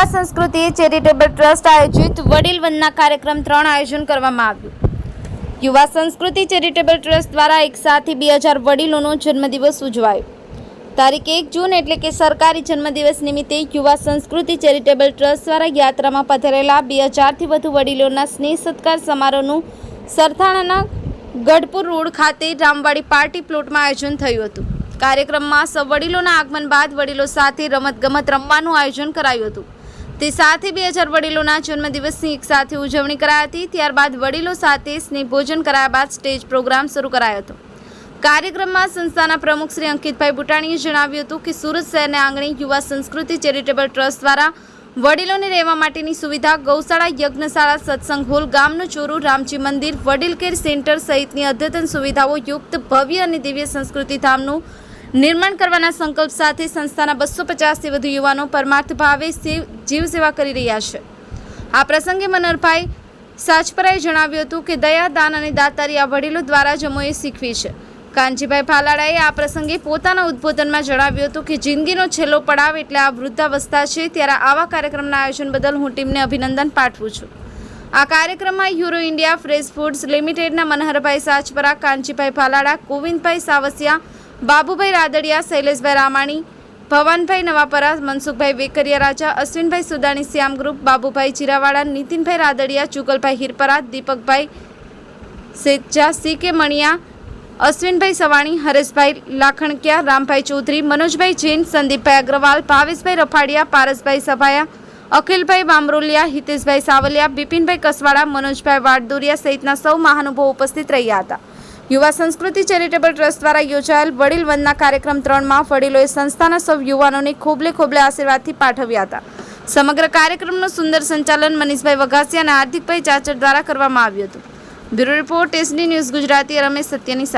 યુવા સંસ્કૃતિ charitable trust આયોજિત વડીલ વંદના કાર્યક્રમ ત્રણ આયોજન કરવામાં આવ્યું. યુવા સંસ્કૃતિ ચેરિટેબલ ટ્રસ્ટ દ્વારા એક સાથી બે હજાર વડીલોનો જન્મદિવસ ઉજવાયો. તારીખ એક જૂન એટલે કે સરકારી જન્મદિવસ નિમિત્તે યુવા સંસ્કૃતિ ચેરિટેબલ ટ્રસ્ટ દ્વારા યાત્રામાં પધારેલા બે હજારથી વધુ વડીલોના સ્નેહ સત્કાર સમારોહનું સરથાણાના ગઢપુર રોડ ખાતે રામવાડી પાર્ટી પ્લોટમાં આયોજન થયું હતું. કાર્યક્રમમાં સૌ વડીલોના આગમન બાદ વડીલો સાથે રમતગમત રમવાનું આયોજન કરાયું હતું. તે સાથે બે હજાર વડીલોના જન્મદિવસની એક સાથે ઉજવણી કરાઈ હતી. ત્યારબાદ વડીલો સાથે સ્નેહ ભોજન કરાયા બાદ સ્ટેજ પ્રોગ્રામ શરૂ કરાયો હતો. કાર્યક્રમમાં સંસ્થાના પ્રમુખ શ્રી અંકિતભાઈ બુટાણીએ જણાવ્યું હતું કે સુરત શહેરને આંગણે યુવા સંસ્કૃતિ ચેરિટેબલ ટ્રસ્ટ દ્વારા વડીલોને રહેવા માટેની સુવિધા ગૌશાળા, યજ્ઞશાળા, સત્સંગ હોલ, ગામનું ચોરું, રામજી મંદિર, વડીલ કેર સેન્ટર સહિતની અદ્યતન સુવિધાઓ યુક્ત ભવ્ય અને દિવ્ય સંસ્કૃતિ ધામનું નિર્માણ કરવાના સંકલ્પ સાથે સંસ્થાના બસો પચાસથી વધુ યુવાનો પરમાર્થ ભાવે જીવ સેવા કરી રહ્યા છે. આ પ્રસંગે મનોહરભાઈ સાચપરાએ જણાવ્યું હતું કે દયા, દાન અને દાતારી આ વડીલો દ્વારા જ અમોએ શીખવી છે. કાનજીભાઈ ભાલાળાએ આ પ્રસંગે પોતાના ઉદ્બોધનમાં જણાવ્યું હતું કે જિંદગીનો છેલ્લો પડાવ એટલે આ વૃદ્ધાવસ્થા છે. ત્યારે આવા કાર્યક્રમના આયોજન બદલ હું ટીમને અભિનંદન પાઠવું છું. આ કાર્યક્રમમાં યુરો ઇન્ડિયા ફ્રેશ ફૂડ્સ લિમિટેડના Manharbhai Sachpara Kanjibhai Bhalala Govindbhai Savsiya Babubhai Radadiya, Shaileshbhai Ramani, Bhavanbhai Navapara, Mansukhbhai Vekariya Raja, Ashwinbhai Sudani, Shyam group, Babubhai Chiravada, Nitinbhai Radadiya, Chugalbhai Hirpara Deepakbhai Seja C K Maniya, Ashwinbhai Savani, Hareshbhai લાખણકિયા, Rambhai Chaudhary, મનોજભાઈ જૈન, સંદીપભાઈ અગ્રવાલ, ભાવેશભાઈ રફાડિયા, પારસભાઈ સભાયા, અખિલભાઈ બામરોલિયા હિતેશભાઈ સાવલિયા, બિપિનભાઈ કસવાડા, મનોજભાઈ વાડદુરિયા સહિતના સૌ મહાનુભાવો ઉપસ્થિત રહ્યા હતા. યુવા સંસ્કૃતિ charitable trust દ્વારા યોજાયેલ વડીલ વંદના કાર્યક્રમ ત્રણમાં વડીલોએ સંસ્થાના સૌ યુવાનોને ખોબલે ખોબલે આશીર્વાદથી પાઠવ્યા હતા. સમગ્ર કાર્યક્રમનું સુંદર સંચાલન મનીષભાઈ વઘાસિયા અને હાર્દિકભાઈ ચાચર દ્વારા કરવામાં આવ્યું હતું. Bureau report, SD news Gujarati, Ramesh સત્યની